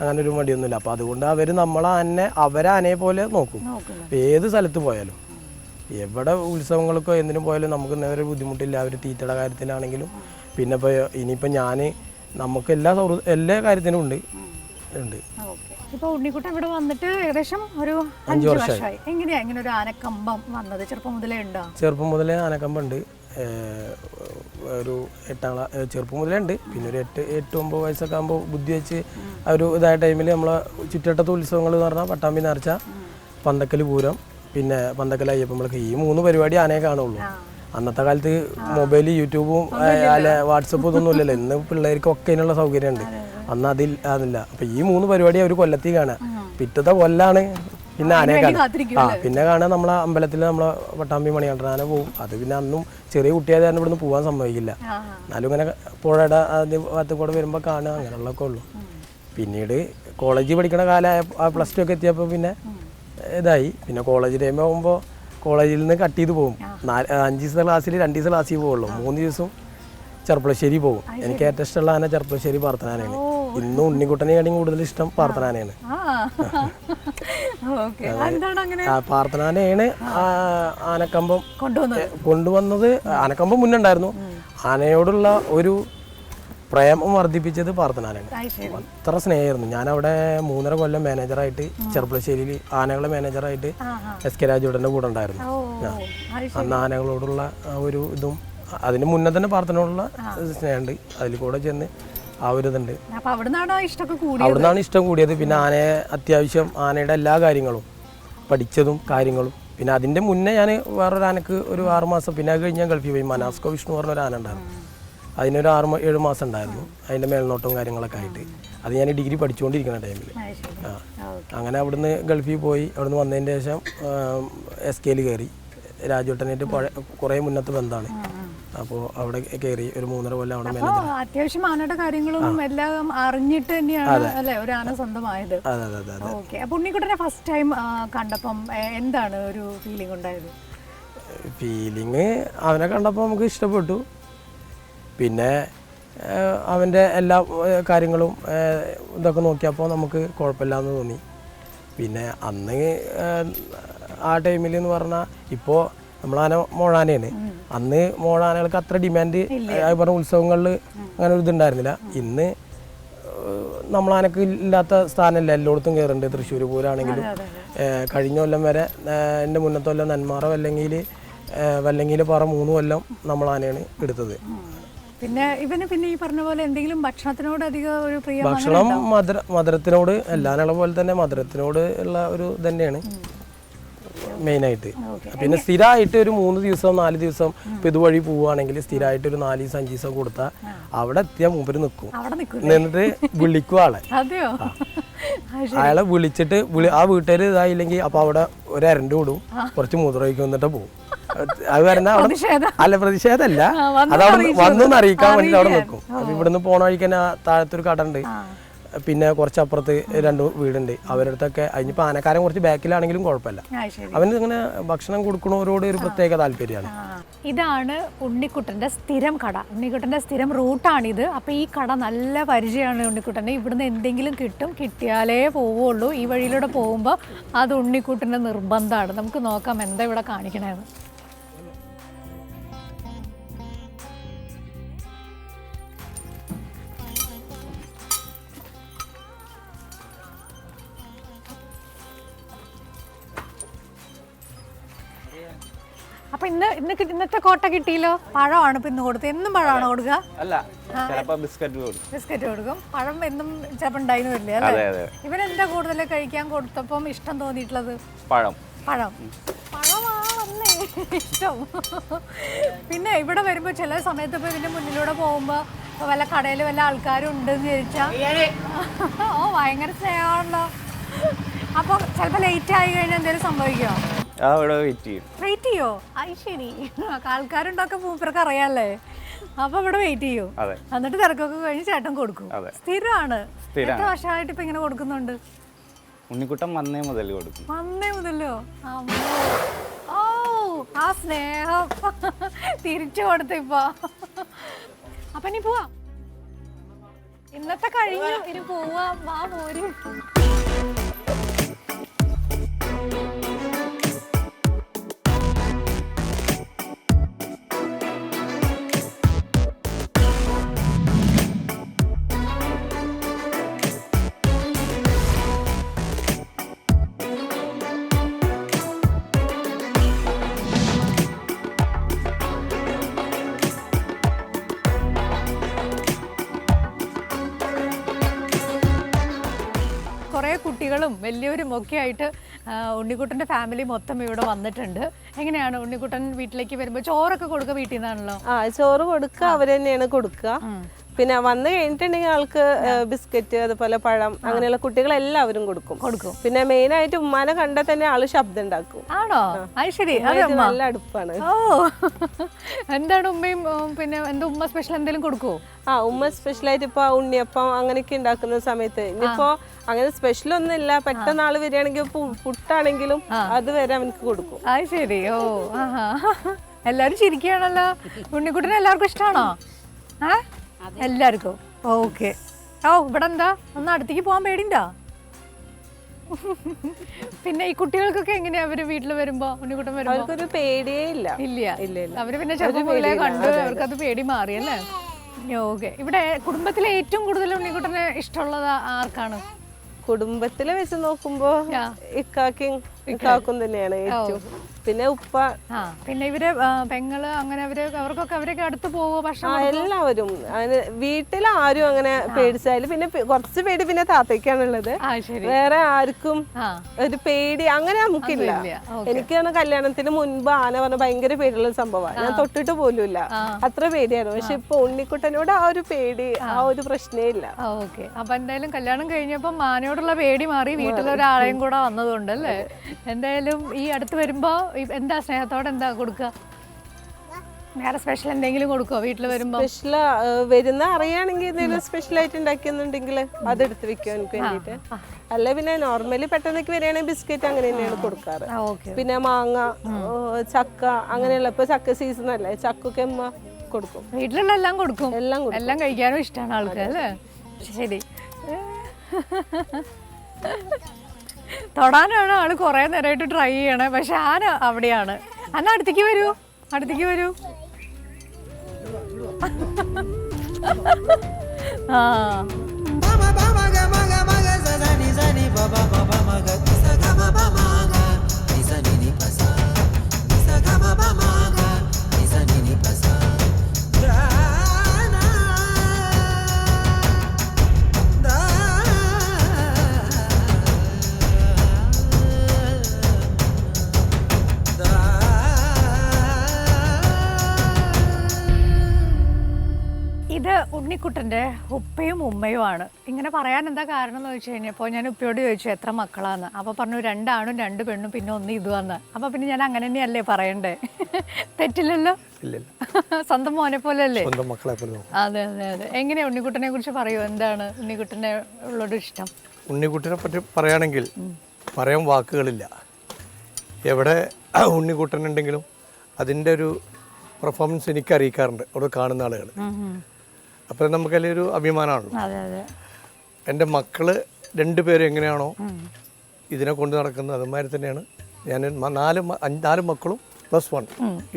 അങ്ങനെ ഒരു മടിയൊന്നുമില്ല. അപ്പോൾ അതുകൊണ്ട് അവർ നമ്മളെ ആനെ അവരെ ആനയെ പോലെ നോക്കും. ഏത് സ്ഥലത്ത് പോയാലും. എവിടെ ഉത്സവങ്ങൾക്കോ എന്തിനും പോയാലും നമുക്ക് നേരെ ബുദ്ധിമുട്ടില്ല അവർ തീറ്റയുടെ കാര്യത്തിലാണെങ്കിലും. പിന്നെ ഇപ്പോൾ ഇനിയിപ്പോൾ ഞാൻ നമുക്ക് എല്ലാ സൗഹൃദ എല്ലാ കാര്യത്തിനും ഉണ്ട്. ഉണ്ട്. ഇപ്പോൾ ഇപ്പൊ ഉണ്ണിക്കുട്ടൻ ഇവിടെ വന്നിട്ട് ഏകദേശം ഒരു അഞ്ച് വർഷമായി. എങ്ങനെയാ ഇങ്ങനെ ഒരു ആനക്കമ്പം വന്നത്? ചെറുപ്പം മുതലേ ഉണ്ടോ? ചെറുപ്പം മുതലേ ആനക്കമ്പുണ്ട് ഉണ്ട്. ഒരു എട്ടാം ക്ലാസ് ചെറുപ്പം മുതലേ ഉണ്ട്. പിന്നെ ഒരു എട്ട് എട്ട് ഒമ്പത് വയസ്സൊക്കെ ആകുമ്പോൾ ബുദ്ധി വെച്ച് ഒരു ഇതായ ടൈമിൽ നമ്മളെ ചുറ്റട്ടത്തെ ഉത്സവങ്ങൾ എന്ന് പറഞ്ഞാൽ പട്ടാമ്പി നേർച്ച പന്തക്കൽ പൂരം പിന്നെ പന്തക്കൽ അയ്യപ്പമ്പളക്ക് ഈ മൂന്ന് പരിപാടി ആനയെ കാണുള്ളൂ. അന്നത്തെ കാലത്ത് മൊബൈൽ യൂട്യൂബും അല്ലെ വാട്സപ്പും ഇതൊന്നും ഇല്ലല്ലോ. ഇന്ന് പിള്ളേർക്കൊക്കെ അതിനുള്ള സൗകര്യമുണ്ട്. അന്ന് അതിൽ അതില്ല. അപ്പൊ ഈ മൂന്ന് പരിപാടി അവർ കൊല്ലത്തിൽ കാണുക. പിറ്റത്തെ കൊല്ലാണ് പിന്നെ ആനയെ കാണുക. ആ പിന്നെ കാണാൻ നമ്മളെ അമ്പലത്തിൽ നമ്മളെ പട്ടാമ്പി മണിയാണ്ടൻ ആന പോവും. അത് പിന്നെ അന്നും ചെറിയ കുട്ടിയായത് കാരണം ഇവിടുന്ന് പോകാൻ സമ്മതിക്കില്ല. ആ. എന്നാലും ഇങ്ങനെ പുഴയുടെ ഭാഗത്ത് കൂടെ വരുമ്പോൾ കാണുക. അങ്ങനെയുള്ളതൊക്കെ ഉള്ളൂ. പിന്നീട് കോളേജിൽ പഠിക്കണ കാലമായ പ്ലസ് ടു ഒക്കെ എത്തിയപ്പോൾ പിന്നെ ഇതായി. പിന്നെ കോളേജ് ടൈം ആകുമ്പോൾ കോളേജിൽ നിന്ന് കട്ട് ചെയ്ത് പോകും. നാല് അഞ്ച് ദിവസത്തെ ക്ലാസ്സിൽ രണ്ട് ദിവസം ക്ലാസ്സിൽ പോകുള്ളൂ മൂന്ന് ദിവസം ചെറുപ്പളശ്ശേരി പോകും. എനിക്ക് ഏറ്റവും ഇഷ്ടമുള്ള ആന ചെറുപ്പളശ്ശേരി പാർത്തനാനയാണ് ഇന്നും ഉണ്ണിക്കുട്ടനെയാണെങ്കിൽ കൂടുതൽ ഇഷ്ടം ആ. പാർത്തനാനയാണ് ആനക്കമ്പം കൊണ്ടുവന്നത്. കൊണ്ടുവന്നത്. ആനക്കമ്പം മുന്നുണ്ടായിരുന്നു. ആനയോടുള്ള ഒരു പ്രേമം വർദ്ധിപ്പിച്ചത് ശരി. അത്ര സ്നേഹമായിരുന്നു. ഞാൻ അവിടെ മൂന്നര കൊല്ലം മാനേജറായിട്ട് ചെറുപ്പളശ്ശേരിയിൽ ആനകളെ മാനേജറായിട്ട് എസ് കെ രാജുടന്റെ കൂടെ ഉണ്ടായിരുന്നു. അന്ന് ആനകളോടുള്ള ആ ഒരു ഇതും അതിന് മുന്നേ തന്നെ പാർത്തനോടുള്ള സ്നേഹമുണ്ട്. അതിൽ കൂടെ ചെന്ന് ആ ഒരു ഇതുണ്ട്. അവിടുന്നാണ് ഇഷ്ടം കൂടിയത്. പിന്നെ ആനയെ അത്യാവശ്യം ആനയുടെ എല്ലാ കാര്യങ്ങളും പഠിച്ചതും കാര്യങ്ങളും. പിന്നെ അതിന്റെ മുന്നേ ഞാൻ വേറൊരു ആനക്ക് ഒരു ആറുമാസം പിന്നെ അത് കഴിഞ്ഞ് ഞാൻ ഗൾഫിൽ പോയി. മനാസ്കോ വിഷ്ണു പറഞ്ഞ ഒരു ആന ഉണ്ടായിരുന്നു. അതിനൊരു ആറ് ഏഴ് മാസം ഉണ്ടായിരുന്നു. അതിന്റെ മേൽനോട്ടവും കാര്യങ്ങളൊക്കെ ആയിട്ട്. അത് ഞാൻ ഡിഗ്രി പഠിച്ചുകൊണ്ടിരിക്കുന്ന ടൈമിൽ ആ. അങ്ങനെ അവിടുന്ന് ഗൾഫിൽ പോയി. അവിടുന്ന് വന്നതിന് ശേഷം എസ് കെയിൽ കയറി. രാജുട്ടനായിട്ട് പഴയ കുറേ മുന്നത്തെ ബന്ധമാണ് അപ്പോൾ അവിടെ കയറി ഒരു മൂന്നര കൊല്ലം അവിടെ മാനേജർ അത്യാവശ്യം ആനയുടെ കാര്യങ്ങളും എല്ലാം അറിഞ്ഞിട്ട് തന്നെയാണ് അല്ലെ? ഒരു ആന സ്വന്തമായത്. അതെ അതെ അതെ ഓക്കെ. അപ്പൊ ഉണ്ണിക്കുട്ടനെ ഫസ്റ്റ് ടൈം കണ്ടപ്പം എന്താണ് ഒരു ഫീലിംഗ് ഉണ്ടായത്? ഫീലിംഗ് അവനെ കണ്ടപ്പോൾ നമുക്ക് ഇഷ്ടപ്പെട്ടു. പിന്നെ അവന്റെ എല്ലാ കാര്യങ്ങളും ഇതൊക്കെ നോക്കിയപ്പോൾ നമുക്ക് കുഴപ്പമില്ലാന്ന് തോന്നി. പിന്നെ അന്ന് ആ ടൈമിൽ എന്ന് പറഞ്ഞാൽ ഇപ്പോൾ നമ്മളാന മോഴാനയാണ് അന്ന് മോഴാനകൾക്ക് അത്ര ഡിമാൻഡ് അത് പറഞ്ഞ ഉത്സവങ്ങളിൽ അങ്ങനെ ഒരു ഇതുണ്ടായിരുന്നില്ല. ഇന്ന് നമ്മളാനക്ക് ഇല്ലാത്ത സ്ഥാനമല്ല. എല്ലായിടത്തും കയറുന്നുണ്ട്. തൃശ്ശൂർ പൂരാണെങ്കിലും കഴിഞ്ഞ കൊല്ലം വരെ എന്റെ മുന്നത്തെ കൊല്ലം നന്മാറ വല്ലെങ്കിൽ വല്ലെങ്കിൽ പറ മൂന്ന് കൊല്ലം നമ്മളാനയാണ് എടുത്തത്. പിന്നെ ഇവന് പിന്നെ ഈ പറഞ്ഞ പോലെ എന്തെങ്കിലും ഭക്ഷണത്തിനോട് അധികം ഒരു പ്രിയ ഭക്ഷണം മധുര മധുരത്തിനോട് എല്ലാനുള്ള പോലെ തന്നെ മധുരത്തിനോട് ഉള്ള ഒരു തന്നെയാണ് മെയിനായിട്ട്. പിന്നെ സ്ഥിരമായിട്ട് ഒരു മൂന്ന് ദിവസം നാല് ദിവസം ഇപ്പൊ ഇതുവഴി പോവുകയാണെങ്കിൽ സ്ഥിരമായിട്ട് ഒരു നാല് ദിവസം അഞ്ച് ദിവസം കൊടുത്താൽ അവിടെ എത്തിയാൽ മുമ്പിൽ നിൽക്കും എന്നിട്ട് വിളിക്കും ആളെ. അയാളെ വിളിച്ചിട്ട് ആ വീട്ടുകാർ ഇതായില്ലെങ്കിൽ അപ്പൊ അവിടെ ഒരു അരണ്ട് വിടും. കുറച്ച് മുദ്ര വയ്ക്കും എന്നിട്ട് പോകും അത് വരുന്ന അല്ല പ്രതിഷേധമല്ല. അത് അവിടെ വന്നു അറിയിക്കാൻ വേണ്ടി അവിടെ നിൽക്കും. അപ്പൊ ഇവിടുന്ന് പോണ വഴിക്ക് തന്നെ താഴത്തൊരു കട ഉണ്ട് പിന്നെ കുറച്ചപ്പുറത്ത് രണ്ട് വീടുണ്ട്. അവരടുത്തൊക്കെ അതിനിപ്പോ ആനക്കാരൻ കുറച്ച് ബാക്കിലാണെങ്കിലും കുഴപ്പമില്ല. അവന് ഇങ്ങനെ ഭക്ഷണം കൊടുക്കുന്നവരോട് ഒരു പ്രത്യേക താല്പര്യമാണ്. ഇതാണ് ഉണ്ണിക്കുട്ടന്റെ സ്ഥിരം കട. ഉണ്ണിക്കുട്ടന്റെ സ്ഥിരം റൂട്ടാണ് ഇത് അപ്പൊ ഈ കട നല്ല പരിചയമാണ് ഉണ്ണിക്കുട്ടന്. ഇവിടുന്ന് എന്തെങ്കിലും കിട്ടും കിട്ടിയാലേ പോവുള്ളൂ. ഈ വഴിയിലൂടെ പോകുമ്പോൾ അത് ഉണ്ണിക്കുട്ടന്റെ നിർബന്ധമാണ്. നമുക്ക് നോക്കാം എന്താ ഇവിടെ കാണിക്കണേന്ന്. അപ്പൊ ഇന്ന് ഇന്ന് ഇന്നത്തെ കോട്ട കിട്ടിയല്ലോ? പഴമാണ് ഇപ്പൊ ഇന്ന് കൊടുത്തത്. എന്നും പഴമാണ് കൊടുക്കുക? അല്ല ചിലപ്പോ ബിസ്ക്കറ്റ് കൊടുക്കും. ബിസ്ക്കറ്റ് കൊടുക്കും. പഴം എന്നും ചിലപ്പോ ഉണ്ടായിരുന്നു വരില്ല അതെ അല്ലേ ഇവൻ ഇവനെന്താ കൂടുതൽ കഴിക്കാൻ കൊടുത്തപ്പം ഇഷ്ടം തോന്നിയിട്ടുള്ളത്? പഴം. പഴം. പഴമാണല്ലേ ഇഷ്ടം. പിന്നെ ഇവിടെ വരുമ്പോ ചില സമയത്ത് ഇപ്പൊ ഇതിന്റെ മുന്നിലൂടെ പോകുമ്പോ വല്ല കടയിൽ വല്ല ആൾക്കാരും ഉണ്ടെന്ന് ചോദിച്ചാൽ ഓ ഭയങ്കര സ്നേഹമാണല്ലോ. അപ്പൊ ചിലപ്പോ ലേറ്റ് ആയി കഴിഞ്ഞാൽ എന്തെങ്കിലും സംഭവിക്കുമോ ആ ഇവിടെ വെയിറ്റ് ചെയ്യും. വെയിറ്റ് ചെയ്യോ? അത് ശരി. ആൾക്കാരുണ്ടൊക്കെ മൂപ്പർക്ക് അറിയാല്ലേ? അപ്പൊ ഇവിടെ വെയിറ്റ് ചെയ്യൂ. അതെ. എന്നിട്ട് തിരക്കൊക്കെ കഴിഞ്ഞ് ചേട്ടൻ കൊടുക്കും. അതെ. സ്ഥിരമാണ്. എത്ര വർഷമായിട്ട് ഇപ്പൊ ഇങ്ങനെ കൊടുക്കുന്നുണ്ട്? ഉണ്ണിക്കുട്ടൻ വന്നേ മുതൽ കൊടുക്കും. വന്നേ മുതല്ലോ അമ്മോ. ഓ ആ സ്നേഹം. തിരിച്ചു കൊടുത്തു ഇപ്പൊ. അപ്പൊ ഇനി പോവാ. ഇന്നത്തെ കഴിഞ്ഞു. ഇനി പോവാ. വാ പോര് വലിയവരും ഒക്കെ ആയിട്ട് ഉണ്ണിക്കുട്ടന്റെ ഫാമിലി മൊത്തം ഇവിടെ വന്നിട്ടുണ്ട്. എങ്ങനെയാണ് ഉണ്ണിക്കുട്ടൻ വീട്ടിലേക്ക് വരുമ്പോൾ ചോറൊക്കെ കൊടുക്കുക വീട്ടിൽ നിന്നാണല്ലോ ആ ചോറ് കൊടുക്കുക അവർ തന്നെയാണ് കൊടുക്കുക പിന്നെ വന്ന് കഴിഞ്ഞിട്ടുണ്ടെങ്കിൽ ആൾക്ക് ബിസ്ക്കറ്റ് അതുപോലെ പഴം അങ്ങനെയുള്ള കുട്ടികൾ എല്ലാവരും കൊടുക്കും. കൊടുക്കും. പിന്നെ മെയിൻ ആയിട്ട് ഉമ്മാനെ കണ്ടാൽ തന്നെ ആൾ ശബ്ദം ഉണ്ടാക്കും. ആണോ? ശരി. നല്ല അടുപ്പാണ്. ഓ. എന്താണ് ഉമ്മയും പിന്നെ എന്താ ഉമ്മ സ്പെഷ്യൽ എന്തെങ്കിലും കൊടുക്കുവോ? ആ ഉമ്മ സ്പെഷ്യലായിട്ട് ഇപ്പൊ ഉണ്ണിയപ്പം അങ്ങനെയൊക്കെ ഉണ്ടാക്കുന്ന സമയത്ത് ഇനിയിപ്പോ അങ്ങനെ സ്പെഷ്യൽ ഒന്നും ഇല്ല. പെട്ടെന്ന് ആൾ വരികയാണെങ്കിൽ പുട്ടാണെങ്കിലും അത് വരെ അവനക്ക് കൊടുക്കും. അത് ശരി. ഓ എല്ലാരും ചിരിക്കുകയാണല്ലോ. ഉണ്ണിക്കുട്ടനെ എല്ലാവർക്കും ഇഷ്ടമാണോ ആ എല്ലാവർക്കും. ഓക്കെ. ഓ ഇവിടെ എന്താ ഒന്ന് അടുത്തേക്ക് പോകാൻ പേടിണ്ടോ പിന്നെ ഈ കുട്ടികൾക്കൊക്കെ എങ്ങനെയാ അവർ വീട്ടിൽ വരുമ്പോ ഉണ്ണിക്കുട്ടൻ വരുമ്പോ? പേടിയേ ഇല്ല. ഇല്ല. ഇല്ല. അവർ പിന്നെ ചെറുപ്പം മുതലേ കണ്ട് അവർക്കത് പേടി മാറി അല്ലേ? ഓക്കെ. ഇവിടെ കുടുംബത്തിലെ ഏറ്റവും കൂടുതൽ ഉണ്ണിക്കുട്ടനെ ഇഷ്ടമുള്ളത് ആർക്കാണ്? കുടുംബത്തിലെ വെച്ച് നോക്കുമ്പോ ഇക്കാക്കിങ് ഇക്കാക്കും ഇക്കാക്കും തന്നെയാണ് ഏറ്റവും. പിന്നെ ഉപ്പ. പിന്നെ ഇവർ പെങ്ങൾ അങ്ങനെ അവർ അവർക്കൊക്കെ അവരൊക്കെ അടുത്ത് പോകുമോ പക്ഷേ ഭക്ഷണം എല്ലാവരും. അങ്ങനെ വീട്ടിൽ ആരും അങ്ങനെ പേടിച്ചാലും പിന്നെ കുറച്ച് പേടി പിന്നെ താത്തയ്ക്കാണുള്ളത്. വേറെ ആർക്കും ഒരു പേടി അങ്ങനെ നമുക്കില്ല. എനിക്കാണ് കല്യാണത്തിന് മുൻപ് ആന പറഞ്ഞ ഭയങ്കര പേടിയുള്ള സംഭവമാണ്. ഞാൻ തൊട്ടിട്ട് പോലുമില്ല. അത്ര പേടിയാണ് പക്ഷെ ഇപ്പൊ ഉണ്ണിക്കുട്ടനോട് ആ ഒരു പേടി ആ. ഒരു പ്രശ്നേ ഇല്ല. ഓക്കെ. അപ്പൊ എന്തായാലും കല്യാണം കഴിഞ്ഞപ്പോ മാനയോടുള്ള പേടി മാറി വീട്ടിലൊരാളെയും കൂടെ വന്നതുകൊണ്ട് അല്ലേ? എന്തായാലും ഈ അടുത്ത് വരുമ്പോ എന്താ സ്നേഹത്തോടെ എന്താ കൊടുക്കുക വേറെ സ്പെഷ്യൽ എന്തെങ്കിലും കൊടുക്കോ വീട്ടിൽ വരുമ്പോ? സ്പെഷ്യൽ വരുന്ന അറിയാണെങ്കിൽ എന്തെങ്കിലും സ്പെഷ്യൽ ആയിട്ട് ഉണ്ടാക്കിയെന്നുണ്ടെങ്കിൽ അതെടുത്ത് വെക്കും എനിക്ക് വേണ്ടിയിട്ട്. അല്ല പിന്നെ നോർമലി പെട്ടെന്നൊക്കെ വരികയാണെങ്കിൽ ബിസ്ക്കറ്റ് അങ്ങനെ തന്നെയാണ് കൊടുക്കാറ് പിന്നെ മാങ്ങ ചക്ക അങ്ങനെയുള്ള ഇപ്പൊ ചക്ക സീസൺ അല്ലേ ചക്കൊക്കെ അമ്മ കൊടുക്കും. വീട്ടിലുള്ള എല്ലാം കൊടുക്കും. എല്ലാം എല്ലാം കഴിക്കാനും ഇഷ്ടമാണ് ആൾക്കാർ അല്ലേ? ശരി. തൊടാനാണ് ആൾ കുറേ നേരമായിട്ട് ട്രൈ ചെയ്യണേ പക്ഷെ ആന അവിടെയാണ് അന്ന അടുത്തേക്ക് വരൂ അടുത്തേക്ക് വരൂ ആ ഉണ്ണിക്കുട്ടന്റെ ഉപ്പയും ഉമ്മയുമാണ് ഇങ്ങനെ പറയാൻ എന്താ കാരണം എന്ന് വെച്ച് കഴിഞ്ഞപ്പോൾ ഞാൻ ഉപ്പയോട് ചോദിച്ചു എത്ര മക്കളാണ് അപ്പോൾ പറഞ്ഞു രണ്ടാണും രണ്ട് പെണ്ണും പിന്നെ ഒന്ന് ഇതുവന്ന്. അപ്പോൾ പിന്നെ ഞാൻ അങ്ങനെ തന്നെയല്ലേ പറയണ്ടേ? തെറ്റില്ലല്ലോ? സ്വന്തം മോനെ പോലെ അല്ലേ അതെ അതെ അതെ. എങ്ങനെയാണ് ഉണ്ണിക്കുട്ടനെ കുറിച്ച് പറയൂ എന്താണ് ഉണ്ണിക്കുട്ടനെ ഉള്ളൊരു ഇഷ്ടം? ഉണ്ണിക്കുട്ടനെ പറ്റി പറയുകയാണെങ്കിൽ പറയാൻ വാക്കുകളില്ല. എവിടെ ഉണ്ണിക്കുട്ടനുണ്ടെങ്കിലും അതിന്റെ ഒരു പെർഫോമൻസ് എനിക്ക് അറിയിക്കാറുണ്ട് അവിടെ കാണുന്ന ആളുകൾ. അപ്പോൾ നമുക്കതിൽ ഒരു അഭിമാനമാണല്ലോ. അതെ അതെ. എന്റെ മക്കൾ രണ്ടുപേരും എങ്ങനെയാണോ ഇതിനെ കൊണ്ട് നടക്കുന്നത് അതുമാതിരി തന്നെയാണ് ഞാൻ നാല് നാല് മക്കളും പ്ലസ് വൺ.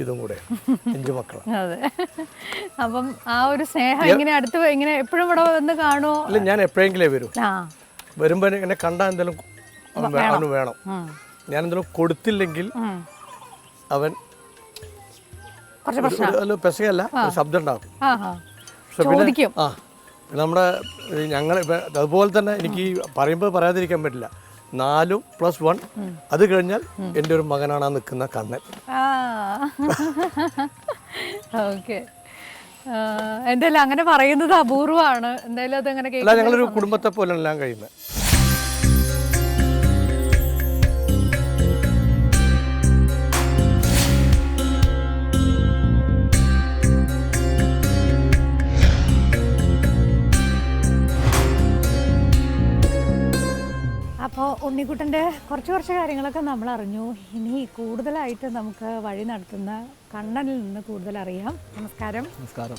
ഇതും കൂടെ അഞ്ച് മക്കളാണ്. അതെ. അപ്പം ആ ഒരു സ്നേഹം ഇങ്ങനെ അടുത്ത് ഇങ്ങനെ എപ്പോഴും ഇവിടെ വന്ന് കാണുമോ അല്ല ഞാൻ എപ്പോഴെങ്കിലേ വരൂ. ആ. വരുമ്പോൾ എന്നെ കണ്ടാൽ എന്തെങ്കിലും അവന് വേണം. ഞാൻ എന്തെങ്കിലും കൊടുത്തില്ലെങ്കിൽ അവൻ പെസയല്ല പെസകല്ല ശബ്ദം ഉണ്ടാക്കും. ചോദിക്കും. നമ്മുടെ ഞങ്ങൾ അതുപോലെ തന്നെ എനിക്ക് പറയുമ്പോൾ പറയാതിരിക്കാൻ പറ്റില്ല. നാലും പ്ലസ് വൺ. അത് കഴിഞ്ഞാൽ എന്റെ ഒരു മകനാണ് ആ നിൽക്കുന്ന കണ്ണൻ. ഓക്കെ. എന്തായാലും അങ്ങനെ പറയുന്നത് അപൂർവമാണ്. എന്തായാലും അത് അങ്ങനെ ഞങ്ങളൊരു കുടുംബത്തെ പോലെ എല്ലാം കഴിയുന്നത്. ഉണ്ണിക്കുട്ടന്റെ കുറച്ച് കുറച്ച് കാര്യങ്ങളൊക്കെ നമ്മൾ അറിഞ്ഞു ഇനി കൂടുതലായിട്ട് നമുക്ക് വഴി നടത്തുന്ന കണ്ണനിൽ നിന്ന് കൂടുതൽ അറിയാം നമസ്കാരം. നമസ്കാരം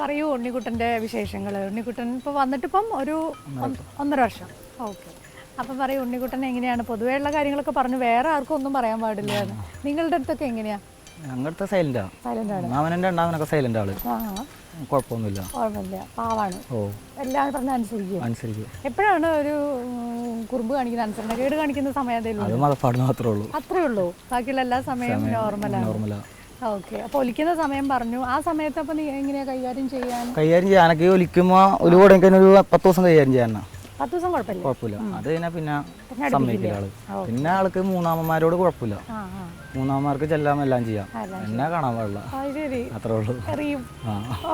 പറയൂ ഉണ്ണിക്കുട്ടന്റെ വിശേഷങ്ങൾ. ഉണ്ണിക്കുട്ടൻ ഇപ്പോൾ വന്നിട്ടിപ്പം ഒരു ഒന്നര വർഷം. ഓക്കെ. അപ്പം പറയൂ ഉണ്ണിക്കുട്ടൻ എങ്ങനെയാണ്? പൊതുവെയുള്ള കാര്യങ്ങളൊക്കെ പറഞ്ഞു വേറെ ആർക്കും ഒന്നും പറയാൻ പാടില്ല. നിങ്ങളുടെ അടുത്തൊക്കെ എങ്ങനെയാണ് ഞങ്ങളുടെ സൈലന്റാ സൈലന്റ് ആണ്. ഒന്നാമനും രണ്ടാമനൊക്കെ സൈലന്റ് ആൾ. ആ. കുഴപ്പമൊന്നുമില്ല. കുഴപ്പമില്ല. പാവാണ്. ഓ. എല്ലാം പറഞ്ഞ അനുസരിക്കും അനുസരിക്കും. എപ്പോഴാണ് ഒരു കുറുമ്പ് കാണിക്കുന്ന അനുസരണ? കേട് കാണിക്കുന്ന സമയത്തേ അത് മതപ്പാട് മാത്രമേ ഉള്ളൂ. അത്രേ ഉള്ളൂ. ബാക്കിയുള്ള എല്ലാ സമയവും നോർമലാണ് നോർമലാണ് ഓക്കെ. അപ്പോൾ ഒലിക്കുന്ന സമയം പറഞ്ഞു. ആ സമയത്ത് അപ്പോൾ നീ എങ്ങനെയാ കൈകാര്യം ചെയ്യാൻ? കൈകാര്യം ചെയ്യാനൊക്കെ ഒലിക്കുമ്പോൾ ഒരു കൂടെ ഒരു പത്ത് ദിവസം കൈകാര്യം ചെയ്യാനാ. പത്ത് ദിവസം കുഴപ്പമില്ല. കുഴപ്പമില്ല. അത് കഴിഞ്ഞാൽ പിന്നെ സമ്മതിക്കില്ല ആൾ. പിന്നെ ആൾക്ക് മൂന്നാമ്മമാരോട് കുഴപ്പമില്ല. മൂന്നാമ്മമാർക്ക് ചെല്ലാം എല്ലാം ചെയ്യാം. എന്നെ കാണാൻ പാടില്ല. അത് അത്രേ ഉള്ളൂ. ആ. ഓ,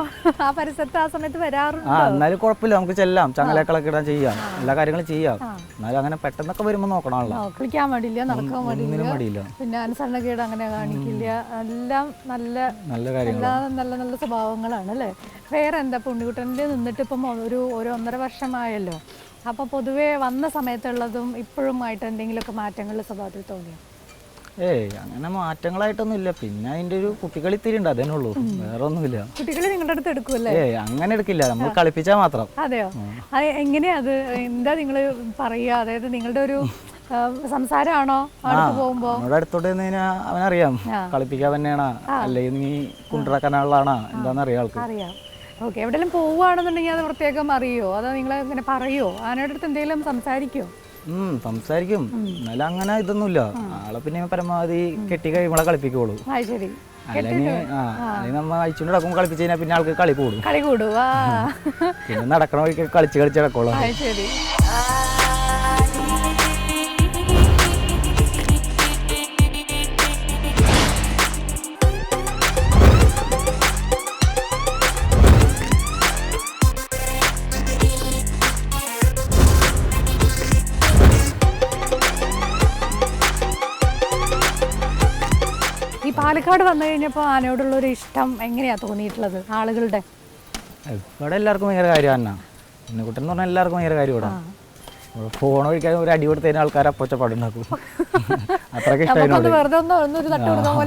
പരിസരത്ത് ആ സമയത്ത് വരാറുണ്ട്? ആ എന്നാലും കുഴപ്പമില്ല. നമുക്ക് ചെല്ലാം. ചങ്ങലക്കളൊക്കെ ഇടാൻ ചെയ്യാം. എല്ലാ കാര്യങ്ങളും ചെയ്യാം. എന്നാലും അങ്ങനെ പെട്ടെന്നൊക്കെ വരുമ്പോൾ നോക്കണമല്ലോ കളിക്കാൻ പാടില്ല നടക്കാൻ മടിയില്ല. പിന്നെ അനുസരണക്കേട് അങ്ങനെ കാണിക്കില്ല. എല്ലാം നല്ല നല്ല കാര്യങ്ങൾ നല്ല നല്ല സ്വഭാവങ്ങളാണ് അല്ലേ? വേറെ എന്താ പുണ്ണിക്കുട്ടന്റെ നിന്നിട്ട് ഇപ്പം ഒരു ഒരു ഒന്നര വർഷമായല്ലോ. അപ്പോൾ പൊതുവേ വന്ന സമയത്തുള്ളതും ഇപ്പോഴുമായിട്ട് എന്തെങ്കിലുമൊക്കെ മാറ്റങ്ങൾ സ്വഭാവത്തിൽ തോന്നിയോ? ഏയ് അങ്ങനെ മാറ്റങ്ങളായിട്ടൊന്നും ഇല്ല പിന്നെ അതിന്റെ ഒരു കുട്ടികളി ഉണ്ട് അതേ ഉള്ളൂ. വേറെ ഒന്നുമില്ല കുട്ടികളി നിങ്ങളുടെ അടുത്ത് എടുക്കുമല്ലേ ഏയ് അങ്ങനെ എടുക്കില്ല. നമ്മൾ കളിപ്പിച്ചാൽ മാത്രം. അതെയോ? അത് എങ്ങനെയാ അത്? എന്താ നിങ്ങൾ പറയുക? അതായത് നിങ്ങളുടെ ഒരു സംസാരമാണോ പോകുമ്പോ? നമ്മുടെ അടുത്തോട്ട് അവനറിയാം. കളിപ്പിക്കാൻ തന്നെയാണോ. അല്ലെങ്കിൽ നീ കുണ്ടറക്കാനുള്ളതാണോ എന്താണെന്ന് അറിയാം ആൾക്ക്. അറിയാം. ഓക്കെ എവിടെയെങ്കിലും പോവുകയാണെന്നുണ്ടെങ്കിൽ അത് പ്രത്യേകം അറിയോ? അതോ നിങ്ങൾ ഇങ്ങനെ പറയോ? ആനയുടെ അടുത്ത് എന്തെങ്കിലും സംസാരിക്കോ? ഉം സംസാരിക്കും. എന്നാലും അങ്ങനെ ഇതൊന്നുമില്ല. ആളെ പിന്നെ പരമാവധി കെട്ടി കഴിയുമ്പോളെ കളിപ്പിക്കുള്ളൂ ആ ശരി. അല്ലെങ്കിൽ ആ അല്ലെങ്കിൽ നമ്മ അയച്ചുകൊണ്ട് നടക്കുമ്പോൾ കളിപ്പിച്ച് കഴിഞ്ഞാൽ പിന്നെ ആൾക്ക് കളി കൂടും. കളി കൂടും. പിന്നെ നടക്കണ വഴിക്ക് കളിച്ച് കളിച്ച് നടക്കുള്ളൂ ശരി. പാലക്കാട് വന്നു കഴിഞ്ഞപ്പോൾ ആനയോടുള്ള ഒരു ഇഷ്ടം എങ്ങനെയാ തോന്നിയിട്ടുള്ളത് ആളുകളുടെ? ഇവിടെ എല്ലാവർക്കും ഭയങ്കര കാര്യം തന്നെ. കുട്ടൻ എന്ന് പറഞ്ഞാൽ എല്ലാവർക്കും ഭയങ്കര കാര്യം ഇവിടെ. ഫോൺ ഒഴിക്കാൻ ഒരു അടി കൊടുത്തതിന് ആൾക്കാർ അപ്പൊച്ചപ്പാടുണ്ടാക്കും. അത്രയ്ക്ക്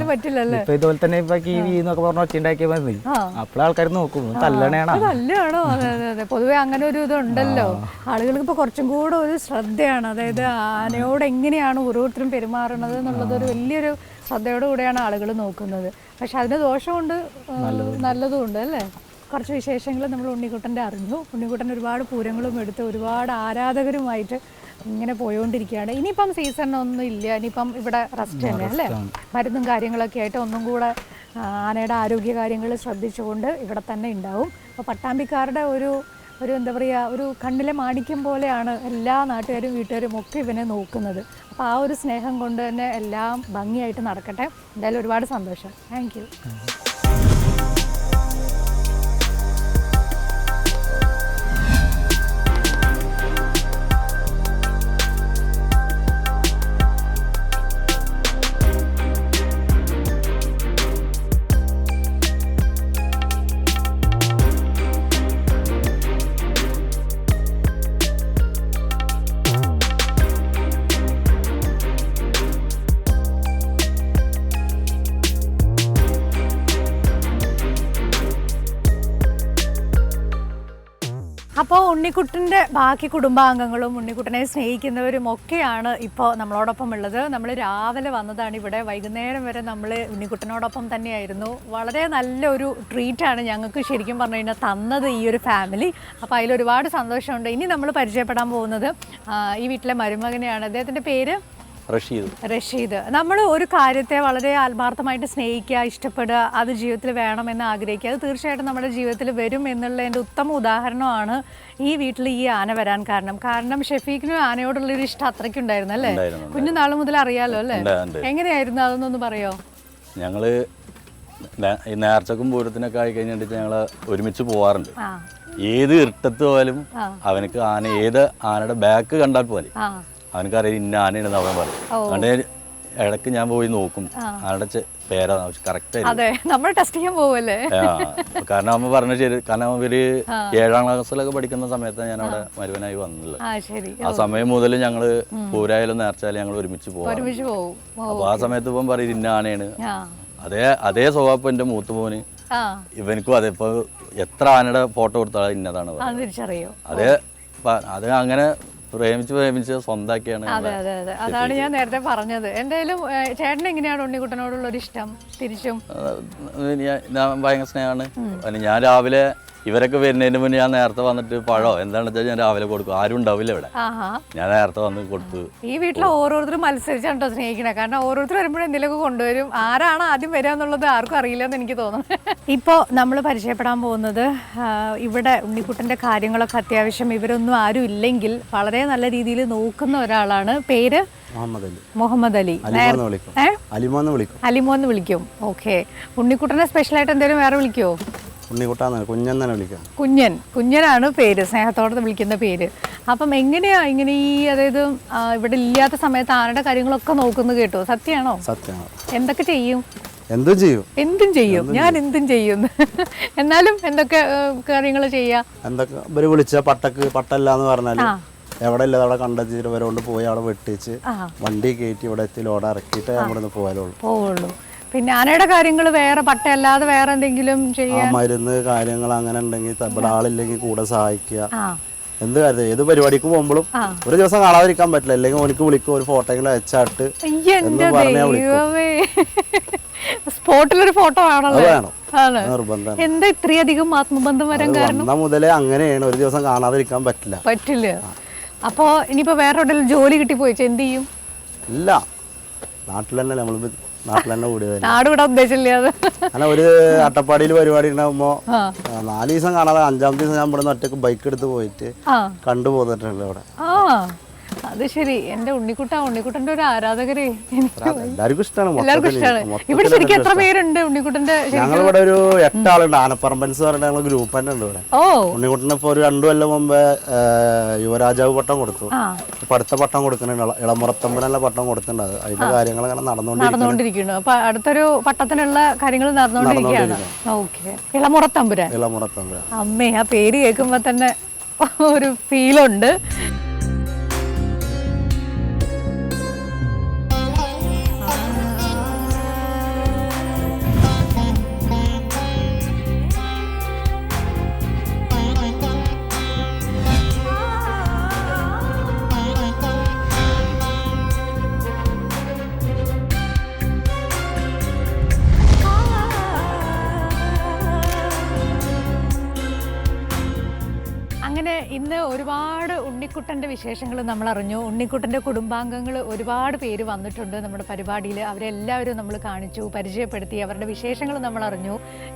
പറ്റില്ലല്ലേ? ഇപ്പൊ ഇതുപോലെ തന്നെ ഇപ്പൊ കിവി എന്നൊക്കെ പറഞ്ഞ ഒച്ച ഉണ്ടാക്കിയാൽ മതി. അപ്പോഴേ ആൾക്കാർ നോക്കും. തല്ലണേണ. അതെ അതെ അതെ. പൊതുവെ അങ്ങനെ ഒരു ഇതുണ്ടല്ലോ. ആളുകൾക്ക് ഇപ്പൊ കുറച്ചും കൂടെ ഒരു ശ്രദ്ധയാണ്. അതായത് ആനയോട് എങ്ങനെയാണ് ഓരോരുത്തരും പെരുമാറുന്നത് എന്നുള്ളത് ഒരു വലിയൊരു ശ്രദ്ധയോട് കൂടെയാണ് ആളുകൾ നോക്കുന്നത്. പക്ഷെ അതിന് ദോഷമുണ്ട് നല്ലതും ഉണ്ട് അല്ലേ? കുറച്ച് വിശേഷങ്ങൾ നമ്മൾ ഉണ്ണിക്കുട്ടന്റെ അറിഞ്ഞു. ഉണ്ണിക്കുട്ടൻ ഒരുപാട് പൂരങ്ങളും എടുത്ത് ഒരുപാട് ആരാധകരുമായിട്ട് ഇങ്ങനെ പോയോണ്ടിരിക്കുകയാണ്. ഇനിയിപ്പം സീസൺ ഒന്നും ഇല്ല. ഇനിയിപ്പം ഇവിടെ റെസ്റ്റ് തന്നെ അല്ലേ? മരുന്നും കാര്യങ്ങളൊക്കെ ആയിട്ട് ഒന്നും കൂടെ ആനയുടെ ആരോഗ്യ കാര്യങ്ങൾ ശ്രദ്ധിച്ചുകൊണ്ട് ഇവിടെ തന്നെ ഉണ്ടാവും. അപ്പോൾ പട്ടാമ്പിക്കാരുടെ ഒരു ഒരു എന്താ പറയുക ഒരു കണ്ണിലെ മാണിക്യം പോലെയാണ് എല്ലാ നാട്ടുകാരും വീട്ടുകാരും ഒക്കെ ഇവനെ നോക്കുന്നത്. അപ്പോൾ ആ ഒരു സ്നേഹം കൊണ്ട് തന്നെ എല്ലാം ഭംഗിയായിട്ട് നടക്കട്ടെ. എന്തായാലും ഒരുപാട് സന്തോഷം. താങ്ക് അപ്പോൾ ഉണ്ണിക്കുട്ടന്റെ ബാക്കി കുടുംബാംഗങ്ങളും ഉണ്ണിക്കുട്ടനെ സ്നേഹിക്കുന്നവരും ഒക്കെയാണ് ഇപ്പോൾ നമ്മളോടൊപ്പം ഉള്ളത്. നമ്മൾ രാവിലെ വന്നതാണ് ഇവിടെ. വൈകുന്നേരം വരെ നമ്മൾ ഉണ്ണിക്കുട്ടനോടൊപ്പം തന്നെയായിരുന്നു. വളരെ നല്ലൊരു ട്രീറ്റാണ് ഞങ്ങൾക്ക് ശരിക്കും പറഞ്ഞു കഴിഞ്ഞാൽ തന്നത് ഈ ഒരു ഫാമിലി അപ്പോൾ അതിൽ ഒരുപാട് സന്തോഷമുണ്ട്. ഇനി നമ്മൾ പരിചയപ്പെടാൻ പോകുന്നത് ഈ വീട്ടിലെ മരുമകനെയാണ്. അദ്ദേഹത്തിന്റെ പേര്? റഷീദ്. റഷീദ് നമ്മൾ ഒരു കാര്യത്തെ വളരെ ആത്മാർത്ഥമായിട്ട് സ്നേഹിക്കുക ഇഷ്ടപ്പെടുക അത് ജീവിതത്തിൽ വേണമെന്ന് ആഗ്രഹിക്കുക അത് തീർച്ചയായിട്ടും നമ്മുടെ ജീവിതത്തിൽ വരും എന്നുള്ളതിന്റെ ഉത്തമ ഉദാഹരണമാണ് ഈ വീട്ടിൽ ഈ ആന വരാൻ കാരണം. കാരണം ഷെഫീഖിനും ആനയോടുള്ളൊരു ഇഷ്ടം അത്രയ്ക്കുണ്ടായിരുന്നു അല്ലേ? കുഞ്ഞുനാൾ മുതൽ അറിയാലോ അല്ലേ. എങ്ങനെയായിരുന്നു അതൊന്നൊന്ന് പറയോ? ഞങ്ങൾ നേർച്ചക്കും പൂരത്തിനൊക്കെ ആയി കഴിഞ്ഞിട്ട് ഞങ്ങൾ ഒരുമിച്ച് പോവാറുണ്ട്. ഏത് ഇരുട്ടത്ത് പോയാലും അവനക്ക് ആന ഏത് ആനയുടെ ബാക്ക് കണ്ടാൽ പോലെ അവനക്കറിയാം ഇന്ന ആനയാണെന്ന് അവൻ പറയും. അതുകൊണ്ട് ഇടയ്ക്ക് ഞാൻ പോയി നോക്കും. ആനയുടെ പേരാ കറക്റ്റ് നമ്മൾ ടെസ്റ്റ് ചെയ്യാൻ പോവല്ലേ? കാരണം അമ്മ പറഞ്ഞ ശരി കാരണം ഇവർ ഏഴാം ക്ലാസ്സിലൊക്കെ പഠിക്കുന്ന സമയത്ത് ഞാൻ അവിടെ മരുവനായി വന്നില്ല. ആ സമയം മുതൽ ഞങ്ങൾ പൂരായാലും നേർച്ചാലും ഞങ്ങൾ ഒരുമിച്ച് പോകും അപ്പൊ ആ സമയത്ത് ഇപ്പം പറയും ഇന്ന ആനയാണ്. അതേ അതേ സ്വഭാവം എന്റെ മൂത്ത മോന്. ഇവനക്കും അതെ ഇപ്പൊ എത്ര ആനയുടെ ഫോട്ടോ കൊടുത്താലും ഇന്നതാണ് അതേ അത് അങ്ങനെ പ്രേമിച്ച് പ്രേമിച്ച് സ്വന്തമാക്കിയാണ് അതെ അതെ അതെ. അതാണ് ഞാൻ നേരത്തെ പറഞ്ഞത്. എന്തായാലും ചേട്ടൻ എങ്ങനെയാണ് ഉണ്ണിക്കുട്ടനോടുള്ള ഒരു ഇഷ്ടം തിരിച്ചും ഞാൻ ഭയങ്കര സ്നേഹമാണ്. ഞാൻ രാവിലെ ഇവരൊക്കെ വരുന്നതിന് മുന്നേ ഞാൻ നേരത്തെ വന്നിട്ട് പഴോ? എന്താണെന്ന് വെച്ചാൽ ഞാൻ രാവിലെ കൊടുക്കും. ആരും ഉണ്ടാവില്ല ഇവിടെ. ഞാൻ നേരത്തെ വന്ന് കൊടുത്തു ഈ വീട്ടിലെ ഓരോരുത്തരും മത്സരിച്ചാണ് കേട്ടോ സ്നേഹിക്കണേ. കാരണം ഓരോരുത്തർ വരുമ്പോഴും എന്തെങ്കിലുമൊക്കെ കൊണ്ടുവരും. ആരാണ് ആദ്യം വരിക എന്നുള്ളത് ആർക്കും അറിയില്ല എന്ന് എനിക്ക് തോന്നുന്നു. ഇപ്പോൾ നമ്മൾ പരിചയപ്പെടാൻ പോകുന്നത് ഇവിടെ ഉണ്ണിക്കുട്ടന്റെ കാര്യങ്ങളൊക്കെ അത്യാവശ്യം ഇവരൊന്നും ആരും ഇല്ലെങ്കിൽ വളരെ നല്ല രീതിയിൽ നോക്കുന്ന ഒരാളാണ്. പേര്? മുഹമ്മദ് അലി. മുഹമ്മദ് അലി. അലിമോന്ന് വിളിക്കും. അലിമോന്ന് വിളിക്കും. ഓക്കെ. ഉണ്ണിക്കുട്ടനെ സ്പെഷ്യലായിട്ട് എന്തെങ്കിലും വേറെ വിളിക്കുമോ ഉണ്ണിക്കുട്ടാന്ന് കുഞ്ഞെന്നാണ് വിളിക്കുക. കുഞ്ഞൻ. കുഞ്ഞനാണ് പേര്. സ്നേഹത്തോടെ വിളിക്കുന്ന പേര്. അപ്പം എങ്ങനെയാ ഇങ്ങനെ ഈ അതായത് ഇവിടെ ഇല്ലാത്ത സമയത്ത് ആരുടെ കാര്യങ്ങളൊക്കെ നോക്കുന്നത് കേട്ടോ? സത്യമാണോ? സത്യമാണ് എന്തൊക്കെ ചെയ്യും? എന്തും ചെയ്യും. എന്തും ചെയ്യും. ഞാൻ എന്തും ചെയ്യും. എന്നാലും എന്തൊക്കെ കാര്യങ്ങൾ ചെയ്യാ? എന്തൊക്കെ ഇവർ വിളിച്ച പട്ടക്ക് പട്ടല്ല എന്ന് പറഞ്ഞാൽ എവിടെ ഇല്ലാതെ അവിടെ കണ്ടെത്തിയിട്ട് ഇവരോണ്ട് പോയി അവിടെ വെട്ടിച്ച് വണ്ടി കയറ്റി ഇവിടെ എത്തി ലോഡ് ഇറക്കിയിട്ട് അവിടെ നിന്ന് പോയാലുള്ളൂ പോവുള്ളൂ. പിന്നെ ആനയുടെ കാര്യങ്ങൾ വേറെ പട്ടയല്ലാതെ വേറെ എന്തെങ്കിലും ആ ചെയ്യാൻ മരുന്ന് കാര്യങ്ങൾ അങ്ങനെ ഉണ്ടെങ്കിൽ ത- ഇവിടെ ആളില്ലെങ്കിൽ കൂടെ സഹായിക്കുക. ആ. എന്ത് കാര്യം ഏത് പരിപാടിക്ക് പോകുമ്പോഴും ഒരു ദിവസം കാണാതിരിക്കാൻ പറ്റില്ല. അല്ലെങ്കിൽ ഓനിക്ക് വിളിക്കും ഒരു ഫോട്ടോയെങ്കിലും അയച്ചാട്ട് അയ്യ, എന്റെ എന്ന് പറഞ്ഞാ വിളിക്കും. ദൈവമേ. സ്പോട്ടിലൊരു ഫോട്ടോ അത് ആണല്ലോ വേണം. ആണ്. നിർബന്ധമാണ്. എന്താ ഇത്രയധികം ആത്മബന്ധം വരാൻ കാരണം? വന്ന മുതലേ അങ്ങനെയാണ്. ഒരു ദിവസം കാണാതിരിക്കാൻ പറ്റില്ല. പറ്റില്ല. അപ്പോ ഇനിയിപ്പോ വേറെ എവിടെയെങ്കിലും ജോലി കിട്ടി പോയി എന്ത് ചെയ്യും? ഇല്ല. നാട്ടിൽ തന്നെ നമ്മൾ നാട്ടിൽ തന്നെ. നാട് വിടാൻ ഒരു അട്ടപ്പാടിയിൽ പരിപാടി ഉണ്ടാകുമ്പോ നാല് ദിവസം കാണാതെ അഞ്ചാമത്തെ ദിവസം ഞാൻ ഇവിടെ ഒറ്റയ്ക്ക് ബൈക്ക് എടുത്ത് പോയിട്ട് കണ്ടു പോന്നിട്ടുണ്ട് അവിടെ. അത് ശരി. എന്റെ ഉണ്ണിക്കുട്ട ഉണ്ണിക്കുട്ടന്റെ ഒരു ആരാധകരെ എല്ലാവർക്കും ഇഷ്ടമാണ് എല്ലാവർക്കും ഇഷ്ടമാണ് ഇവിടെ ശരിക്കും എത്ര പേരുണ്ട് ഉണ്ണിക്കുട്ടന്റെ ഒരു എട്ടാളുണ്ട്. ആനപ്പറമ്പൻസ് പറഞ്ഞ ഞങ്ങൾ ഗ്രൂപ്പ് തന്നെ ഉണ്ട് ഇവിടെ. ഓ. ഉണ്ണിക്കുട്ടന് ഇപ്പൊ ഒരു രണ്ടു കൊല്ലം മുമ്പ് യുവരാജാവ് പട്ടം കൊടുത്തു. ഇപ്പൊ അടുത്ത പട്ടം കൊടുക്കുന്നുണ്ട്. ഇളമുറത്തമ്പനല്ല ഇളമുറത്തമ്പനുള്ള പട്ടം കൊടുത്തിട്ടുണ്ട്. അത് അതിന്റെ കാര്യങ്ങൾ അങ്ങനെ നടന്നുകൊണ്ടിരിക്കും നടന്നുകൊണ്ടിരിക്കുന്നു. അപ്പൊ അടുത്തൊരു പട്ടത്തിനുള്ള കാര്യങ്ങൾ നടന്നുകൊണ്ടിരിക്കുകയാണ്. ഓക്കെ. ഇളമുറത്തമ്പുരാൻ. ഇളമുറത്തമ്പുര അമ്മേ ആ പേര് കേൾക്കുമ്പോ തന്നെ ഒരു ഫീലുണ്ട് ഒരുപാട് ഉണ്ണിക്കുട്ടന്റെ വിശേഷങ്ങൾ നമ്മൾ അറിഞ്ഞു ഉണ്ണിക്കുട്ടന്റെ കുടുംബാംഗങ്ങൾ ഒരുപാട് പേര് വന്നിട്ടുണ്ട് നമ്മുടെ പരിപാടിയിൽ അവരെല്ലാവരും നമ്മൾ കാണിച്ചു പരിചയപ്പെടുത്തി അവരുടെ വിശേഷങ്ങൾ നമ്മൾ അറിഞ്ഞു.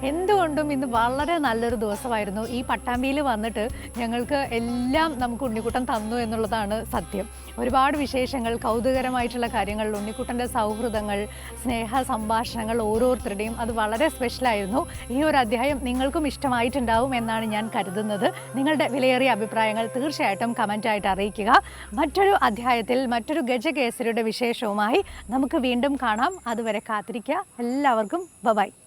എന്തുകൊണ്ടും ഇന്ന് വളരെ നല്ലൊരു ദിവസമായിരുന്നു. ഈ പട്ടാമ്പിയിൽ വന്നിട്ട് ഞങ്ങൾക്ക് എല്ലാം നമുക്ക് ഉണ്ണിക്കുട്ടൻ തന്നു എന്നുള്ളതാണ് സത്യം. ഒരുപാട് വിശേഷങ്ങൾ കൗതുകരമായിട്ടുള്ള കാര്യങ്ങൾ ഉണ്ണിക്കുട്ടന്റെ സൗഹൃദങ്ങൾ സ്നേഹ സംഭാഷണങ്ങൾ ഓരോരുത്തരുടെയും അത് വളരെ സ്പെഷ്യലായിരുന്നു ഈ ഒരു അധ്യായം നിങ്ങൾക്കും ഇഷ്ടമായിട്ടുണ്ടാവും എന്നാണ് ഞാൻ കരുതുന്നത്. നിങ്ങളുടെ വിലയേറിയ അഭിപ്രായങ്ങൾ തീർച്ചയായിട്ടും കമന്റായിട്ട് അറിയിക്കുക. മറ്റൊരു അധ്യായത്തിൽ മറ്റൊരു ഗജകേസരിയുടെ വിശേഷവുമായി നമുക്ക് വീണ്ടും കാണാം. അതുവരെ കാത്തിരിക്കുക. എല്ലാവർക്കും ബബായ്